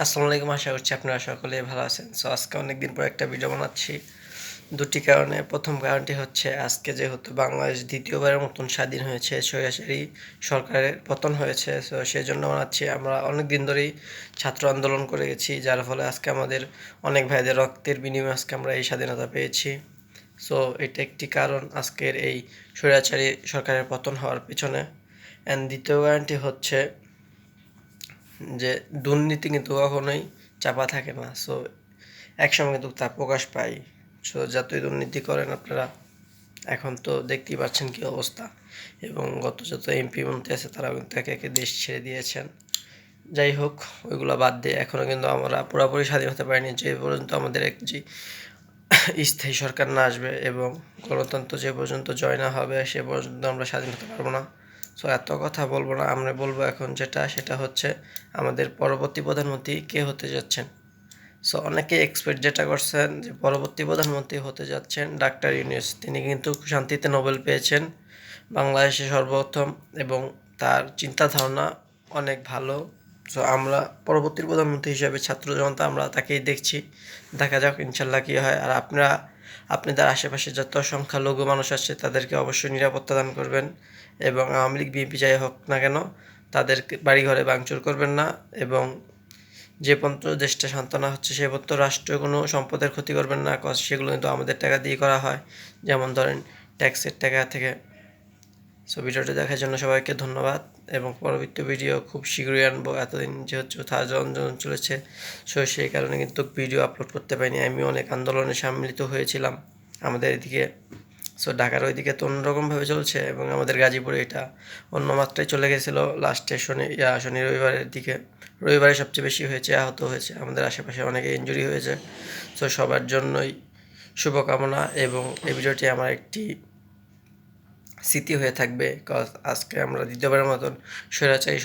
আসসালামু আলাইকুম, আশা করছি আপনারা সকলে ভালো আছেন। সো আজকে অনেকদিন পর একটা ভিডিও বানাচ্ছি। দুটি কারণে। প্রথম কারণটি হচ্ছে, আজকে যেহেতু বাংলাদেশ দ্বিতীয়বারের মতন স্বাধীন হয়েছে সরাসরি সরকারের পতন হয়েছে সো সেই জন্য বানাচ্ছি। আমরা অনেক দিন ধরেই ছাত্র আন্দোলন করে গেছি, যার ফলে আজকে আমাদের অনেক ভাইদের রক্তের বিনিময়ে আজকে আমরা এই স্বাধীনতা পেয়েছি। সো এটা একটি কারণ আজকের এই স্বৈরাচারী সরকারের পতন হওয়ার পিছনে। অ্যান্ড দ্বিতীয় কারণটি হচ্ছে যে দুর্নীতি কিন্তু কখনোই চাপা থাকে না। সো একসময় কিন্তু তা প্রকাশ পায়। সো যতই দুর্নীতি করেন আপনারা, এখন তো দেখতেই পাচ্ছেন কী অবস্থা। এবং গত যত এমপি মন্ত্রী আছে তারা কিন্তু একে একে দেশ ছেড়ে দিয়েছেন। যাই হোক, ওইগুলো বাদ দিয়ে এখনও কিন্তু আমরা পুরোপুরি স্বাধীন হতে পারিনি। যে পর্যন্ত আমাদের এক যে স্থায়ী সরকার না আসবে এবং গণতন্ত্র যে পর্যন্ত জয় না হবে, সে পর্যন্ত আমরা স্বাধীন হতে পারব না। সো এত কথা বলব না, আমরা বলব এখন যেটা, সেটা হচ্ছে আমাদের পরবর্তী প্রধানমন্ত্রী কে হতে যাচ্ছেন? সো অনেকে এক্সপেক্ট যেটা করছেন যে পরবর্তী প্রধানমন্ত্রী হতে যাচ্ছেন ডাক্তার ইউনিস। তিনি কিন্তু শান্তিতে নোবেল পেয়েছেন, বাংলাদেশে সর্বপ্রথম এবং তার চিন্তা ধারণা অনেক ভালো। সো আমরা পরবর্তী প্রধানমন্ত্রী হিসাবে ছাত্র জনতা, আমরা তাকেই দেখছি। দেখা যাক ইনশাল্লাহ কী হয়। আর আপনারা আপনাদের আশেপাশে যত সংখ্যালঘু মানুষ আছে, তাদেরকে অবশ্যই নিরাপত্তা দান করবেন এবং আওয়ামী লীগ, বিএনপি যাই হোক না কেন, তাদের বাড়িঘরে ভাঙচুর করবেন না এবং যে পর্যন্ত দেশটা সান্ত্বনা হচ্ছে, সে পর্যন্ত রাষ্ট্রীয় কোনো সম্পদের ক্ষতি করবেন না সেগুলো কিন্তু আমাদের টাকা দিয়ে করা হয়। যেমন ধরেন, ট্যাক্সের টাকা থেকে সো ভিডিওটি দেখার জন্য সবাইকে ধন্যবাদ এবং পরবর্তী ভিডিও খুব শীঘ্রই আনব। এতদিন যেহেতু আন্দোলন চলেছে সো সেই কারণে কিন্তু ভিডিও আপলোড করতে পারিনি। আমি অনেক আন্দোলনে সম্মিলিত হয়েছিলাম আমাদের এদিকে। সো ঢাকার ওইদিকে তো অন্যরকমভাবে চলছে এবং আমাদের গাজীপুরে এটা অন্য মাত্রায় চলে গেছিল। লাস্টে শনি ইয়া শনি রবিবারের দিকে। রবিবারে সবচেয়ে বেশি হয়েছে, আহত হয়েছে। আমাদের আশেপাশে অনেকে ইঞ্জুরি হয়েছে। সো সবার জন্যই শুভকামনা এবং এই ভিডিওটি আমার একটি স্মৃতি হয়ে থাকবে কজ আজকে আমরা দ্বিতীয়বারের মতন স্বৈরাচারী